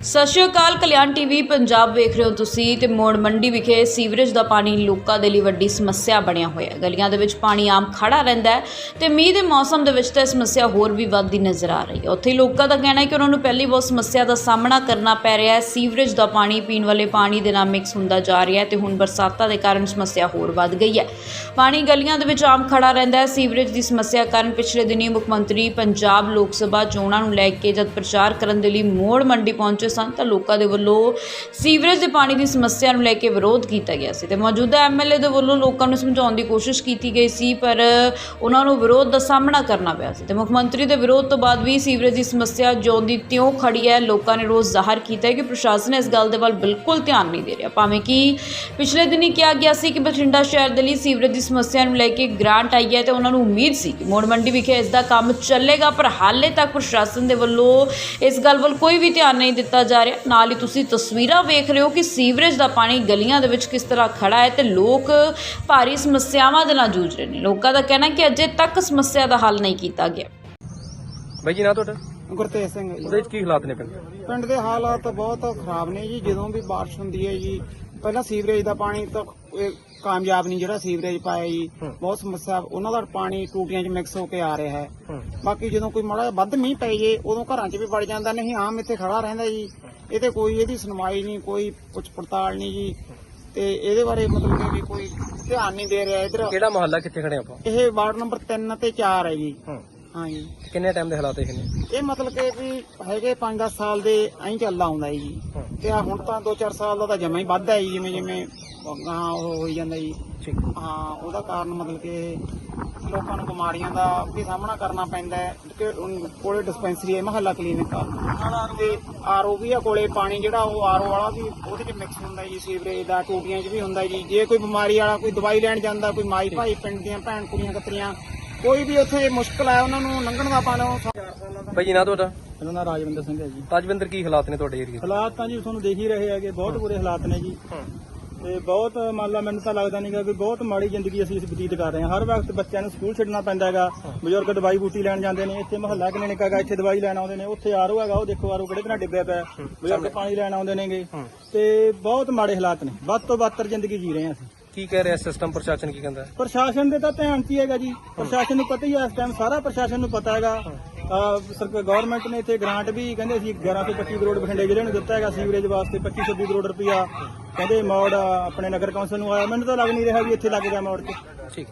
ਸਤਿ ਸ਼੍ਰੀ ਅਕਾਲ, ਕਲਿਆਣ ਟੀਵੀ ਪੰਜਾਬ ਵੇਖ ਰਹੇ ਹੋ ਤੁਸੀਂ ਤੇ ਮੋੜ ਮੰਡੀ ਵਿਖੇ ਸੀਵਰੇਜ ਦਾ ਪਾਣੀ ਲੋਕਾਂ ਦੇ ਲਈ ਵੱਡੀ ਸਮੱਸਿਆ ਬਣਿਆ ਹੋਇਆ ਹੈ। ਗਲੀਆਂ ਦੇ ਵਿੱਚ ਪਾਣੀ ਆਮ ਖੜਾ ਰਹਿੰਦਾ ਹੈ ਤੇ ਮੀਂਹ ਦੇ ਮੌਸਮ ਦੇ ਵਿੱਚ ਤਾਂ ਇਹ ਸਮੱਸਿਆ ਹੋਰ ਵੀ ਵੱਧਦੀ ਨਜ਼ਰ ਆ ਰਹੀ ਹੈ। ਉੱਥੇ ਹੀ ਲੋਕਾਂ ਦਾ ਕਹਿਣਾ ਹੈ ਕਿ ਉਹਨਾਂ ਨੂੰ ਪਹਿਲੀ ਬਹੁਤ ਸਮੱਸਿਆ ਦਾ ਸਾਹਮਣਾ ਕਰਨਾ ਪੈ ਰਿਹਾ ਹੈ। ਸੀਵਰੇਜ ਦਾ ਪਾਣੀ ਪੀਣ ਵਾਲੇ ਪਾਣੀ ਦੇ ਨਾਲ ਮਿਕਸ ਹੁੰਦਾ ਜਾ ਰਿਹਾ ਹੈ ਤੇ ਹੁਣ ਬਰਸਾਤਾਂ ਦੇ ਕਾਰਨ ਸਮੱਸਿਆ ਹੋਰ ਵੱਧ ਗਈ ਹੈ। ਪਾਣੀ ਗਲੀਆਂ ਦੇ ਵਿੱਚ ਆਮ ਖੜਾ ਰਹਿੰਦਾ ਹੈ। ਸੀਵਰੇਜ ਦੀ ਸਮੱਸਿਆ ਕਾਰਨ ਪਿਛਲੇ ਦਿਨੀ ਮੁੱਖ ਮੰਤਰੀ ਪੰਜਾਬ ਲੋਕ ਸਭਾ ਚੋਣਾਂ ਨੂੰ ਲੈ ਕੇ ਜਦ ਪ੍ਰਚਾਰ ਕਰਨ ਦੇ ਲਈ ਮੋੜ ਮੰਡੀ ਪਹੁੰਚੇ ਸਨ ਤਾਂ ਲੋਕਾਂ ਦੇ ਵੱਲੋਂ ਸੀਵਰੇਜ ਦੇ ਪਾਣੀ ਦੀ ਸਮੱਸਿਆ ਨੂੰ ਲੈ ਕੇ ਵਿਰੋਧ ਕੀਤਾ ਗਿਆ ਸੀ ਤੇ ਮੌਜੂਦਾ ਐਮਐਲਏ ਦੇ ਵੱਲੋਂ ਲੋਕਾਂ ਨੂੰ ਸਮਝਾਉਣ ਦੀ ਕੋਸ਼ਿਸ਼ ਕੀਤੀ ਗਈ ਸੀ, ਪਰ ਉਹਨਾਂ ਨੂੰ ਵਿਰੋਧ ਦਾ ਸਾਹਮਣਾ ਕਰਨਾ ਪਿਆ ਸੀ ਤੇ ਮੁੱਖ ਮੰਤਰੀ ਦੇ ਵਿਰੋਧ ਤੋਂ ਬਾਅਦ ਵੀ ਸੀਵਰੇਜ ਦੀ ਸਮੱਸਿਆ ਜਿਉਂ ਦੀ ਤਿਉਂ ਖੜੀ ਹੈ, ਲੋਕਾਂ ਨੇ ਰੋਜ਼ ਜ਼ਾਹਰ ਕੀਤਾ ਹੈ ਕਿ ਪ੍ਰਸ਼ਾਸਨ ਇਸ ਗੱਲ ਦੇ ਵੱਲ ਬਿਲਕੁਲ ਧਿਆਨ ਨਹੀਂ ਦੇ ਰਿਹਾ। ਭਾਵੇਂ ਕਿ ਪਿਛਲੇ ਦਿਨੀ ਕਿਹਾ ਗਿਆ ਸੀ ਕਿ ਬਠਿੰਡਾ ਸ਼ਹਿਰ ਦੇ ਲਈ ਸੀਵਰੇਜ ਦੀ ਸਮੱਸਿਆ ਨੂੰ ਲੈ ਕੇ ਗ੍ਰਾਂਟ ਆਈ ਹੈ ਤੇ ਉਹਨਾਂ ਨੂੰ ਉਮੀਦ ਸੀ ਕਿ ਮੋੜ ਮੰਡੀ ਵਿਖੇ ਇਸ ਦਾ ਕੰਮ ਚੱਲੇਗਾ, ਪਰ ਹਾਲੇ ਤੱਕ ਪ੍ਰਸ਼ਾਸਨ ਦੇ ਵੱਲੋਂ ਇਸ ਗੱਲ ਵੱਲ ਕੋਈ ਵੀ ਧਿਆਨ ਨਹੀਂ ਦਿੱਤਾ ਜਾ ਰਿਹਾ। ਨਾਲ ਹੀ ਤੁਸੀਂ ਤਸਵੀਰਾਂ ਵੇਖ ਰਹੇ ਹੋ ਕਿ ਸੀਵਰੇਜ ਦਾ ਪਾਣੀ ਗਲੀਆਂ ਦੇ ਵਿੱਚ ਕਿਸ ਤਰ੍ਹਾਂ ਖੜਾ ਹੈ ਤੇ ਲੋਕ ਭਾਰੀ ਸਮੱਸਿਆਵਾਂ ਦੇ ਨਾਲ ਜੂਝ ਰਹੇ ਨੇ। ਲੋਕਾਂ ਦਾ ਕਹਿਣਾ ਕਿ ਅਜੇ ਤੱਕ ਸਮੱਸਿਆ ਦਾ ਹੱਲ ਨਹੀਂ ਕੀਤਾ ਗਿਆ। ਬਾਈ ਜੀ ਨਾ ਤੁਹਾਡਾ? ਗੁਰਤੇਜ ਸਿੰਘ ਜੀ। ਉਹਦੇ ਵਿੱਚ ਕੀ ਹਾਲਾਤ ਨੇ ਪਿੰਡ? ਪਿੰਡ ਦੇ ਹਾਲਾਤ ਬਹੁਤ ਖਰਾਬ ਨੇ ਜੀ। ਜਦੋਂ ਵੀ ਬਾਰਿਸ਼ ਹੁੰਦੀ ਹੈ ਜੀ ਪਹਿਲਾਂ ਸੀਵਰੇਜ ਦਾ ਪਾਣੀ ਤਾਂ ਇਹ ਕਾਮਯਾਬ ਨਹੀਂ ਜਿਹੜਾ ਸੀਵਰੇਜ ਪਾਇਆ ਜੀ। ਬਹੁਤ ਸਮੱਸਿਆ ਉਹਨਾਂ ਦਾ ਪਾਣੀ ਟੂਟੀਆਂ 'ਚ ਮਿਕਸ ਹੋ ਕੇ ਆ ਰਿਹਾ ਹੈ। ਬਾਕੀ ਜਦੋਂ ਕੋਈ ਮਾੜਾ ਵੱਧ ਮੀਂਹ ਪੈ ਜੇ ਉਦੋਂ ਘਰਾਂ 'ਚ ਵੀ ਵੜ ਜਾਂਦਾ ਨਹੀਂ ਆਮ ਇੱਥੇ ਖੜਾ ਰਹਿੰਦਾ ਜੀ। ਇਹ ਤੇ ਕੋਈ ਇਹਦੀ ਸੁਣਵਾਈ ਨਹੀਂ ਕੋਈ ਪੁੱਛ ਪੜਤਾਲ ਨਹੀਂ ਜੀ। ਤੇ ਇਹਦੇ ਬਾਰੇ ਮਤਲਬ ਕਿ ਕੋਈ ਧਿਆਨ ਨਹੀਂ ਦੇ ਰਿਹਾ ਇਧਰ। ਕਿਹੜਾ ਮਹੱਲਾ ਕਿੱਥੇ ਖੜੇ ਆਪਾਂ? ਇਹ ਵਾਰਡ ਨੰਬਰ 3 ਤੇ 4 ਹੈ ਜੀ। ਹੂੰ ਹਾਂ ਜੀ ਕਿੰਨੇ ਟਾਈਮ ਦੇ ਹਾਲਾਤ ਇਹ ਨੇ? ਇਹ ਮਤਲਬ ਕਿ ਵੀ ਹੈਗੇ 5-10 ਸਾਲ ਦੇ ਐਂ ਚੱਲਦਾ ਆਉਂਦਾ ਹੈ ਜੀ। ਹੂੰ। ਤੇ ਆ ਹੁਣ ਤਾਂ 2-4 ਸਾਲ ਦਾ ਤਾਂ ਜਮਾ ਹੀ ਵੱਧਦਾ ਹੈ ਜੀ, ਜਿਵੇਂ ਜਿਵੇਂ ਗਾਂ ਉਹ ਹੋਈ ਜਾਂਦਾ ਜੀ। ਠੀਕ ਹਾਂ। ਉਹਦਾ ਕਾਰਨ ਮਤਲਬ ਕਿ ਲੋਕਾਂ ਨੂੰ ਬਿਮਾਰੀਆਂ ਦਾ ਵੀ ਸਾਹਮਣਾ ਕਰਨਾ ਪੈਂਦਾ ਹੈ। ਕਿ ਕੋਲੇ ਡਿਸਪੈਂਸਰੀ ਹੈ ਮਹੱਲਾ ਕਲੀਨਿਕ ਆ। ਤੇ ਆਰਓ ਵੀ ਆ ਕੋਲੇ ਪਾਣੀ ਜਿਹੜਾ ਉਹ ਆਰਓ ਵਾਲਾ ਵੀ ਉਹਦੇ ਚ ਮਿਕਸ ਹੁੰਦਾ ਜੀ ਸੀਵਰੇਜ ਦਾ ਟੂਟੀਆਂ 'ਚ ਵੀ ਹੁੰਦਾ ਜੀ। ਜੇ ਕੋਈ ਬਿਮਾਰੀ ਵਾਲਾ ਕੋਈ ਦਵਾਈ ਲੈਣ ਜਾਂਦਾ ਕੋਈ ਮਾਈ ਭਾਈ ਪਿੰਡ ਦੀਆਂ ਭੈਣ ਕੁੜੀਆਂ ਕਤਰੀਆਂ ਕੋਈ ਵੀ ਉੱਥੇ ਮੁਸ਼ਕਲ ਆ ਉਹਨਾਂ ਨੂੰ ਲੰਘਣ ਦਾ ਪਾਣੀ ਜੀ ਨਾ ਤੁਹਾਡਾ? ਮੇਰਾ ਨਾਮ ਰਾਜਵਿੰਦਰ ਸਿੰਘ ਹੈ ਜੀ। ਰਾਜਵਿੰਦਰ ਕੀ ਹਾਲਾਤ ਨੇ ਤੁਹਾਡੇ ਏਰੀਆ ਹਾਲਾਤ ਤਾਂ ਜੀ ਤੁਹਾਨੂੰ ਦੇਖ ਹੀ ਰਹੇ ਹੈਗੇ ਬਹੁਤ ਬੁਰੇ ਹਾਲਾਤ ਨੇ ਜੀ। ਤੇ ਬਹੁਤ ਮੰਨ ਲਾ ਮੈਨੂੰ ਤਾਂ ਲੱਗਦਾ ਨਹੀਂਗਾ ਕਿ ਬਹੁਤ ਮਾੜੀ ਜ਼ਿੰਦਗੀ ਅਸੀਂ ਇਸ ਬਤੀਤ ਕਰ ਰਹੇ ਹਾਂ। ਹਰ ਵਕਤ ਬੱਚਿਆਂ ਨੂੰ ਸਕੂਲ ਛੱਡਣਾ ਪੈਂਦਾ ਹੈਗਾ ਬਜ਼ੁਰਗ ਦਵਾਈ ਬੂਟੀ ਲੈਣ ਜਾਂਦੇ ਨੇ ਇੱਥੇ ਮਹੱਲਾ ਕਲੀਨਿਕ ਹੈਗਾ ਇੱਥੇ ਦਵਾਈ ਲੈਣ ਆਉਂਦੇ ਨੇ ਉੱਥੇ ਆਰਓ ਹੈਗਾ ਉਹ ਦੇਖੋ ਆਰਓ ਕਿਹੜੇ ਤਰ੍ਹਾਂ ਡਿੱਬਿਆ ਪਿਆ। ਬਜ਼ੁਰਗ ਪਾਣੀ ਲੈਣ ਆਉਂਦੇ ਨੇਗੇ। ਤੇ ਬਹੁਤ ਮਾੜੇ ਹਾਲਾਤ ਨੇ ਵੱਧ ਤੋਂ ਬੱਤਰ ਜ਼ਿੰਦਗੀ ਜੀ ਰਹੇ ਹਾਂ ਅਸੀਂ। ਕੀ ਕਹਿ ਰਿਹਾ ਸਿਸਟਮ ਪ੍ਰਸ਼ਾਸਨ ਕੀ ਕਹਿੰਦਾ? ਹੈ? ਪ੍ਰਸ਼ਾਸਨ ਦੇ ਤਾਂ ਧਿਆਨ 'ਚ ਹੀ ਹੈਗਾ ਜੀ। ਪ੍ਰਸ਼ਾਸਨ ਨੂੰ ਪਤਾ ਹੀ ਹੈ ਇਸ ਟਾਈਮ ਸਾਰਾ ਪ੍ਰਸ਼ਾਸਨ ਨੂੰ ਪਤਾ ਹੈਗਾ। ਸਰਕਾਰ ਗਵਰਨਮੈਂਟ ਨੇ ਇੱਥੇ ਗ੍ਰਾਂਟ ਵੀ ਕਹਿੰਦੇ ਸੀ 11 ਤੋਂ 25 ਕਰੋੜ ਬਠਿੰਡੇ ਜ਼ਿਲ੍ਹੇ ਨੂੰ ਦਿੱਤਾ ਹੈਗਾ ਸੀਵਰੇਜ ਵਾਸਤੇ 25 26 ਕਰੋੜ ਰੁਪਇਆ। ਕਹਿੰਦੇ ਮੋੜ ਆਪਣੇ ਨਗਰ ਕੌਂਸਲ ਨੂੰ ਆਇਆ। ਮੈਨੂੰ ਤਾਂ ਲੱਗ ਨਹੀਂ ਰਿਹਾ ਵੀ ਇੱਥੇ ਲੱਗ ਗਿਆ ਮੋੜ 'ਚ। ਠੀਕ।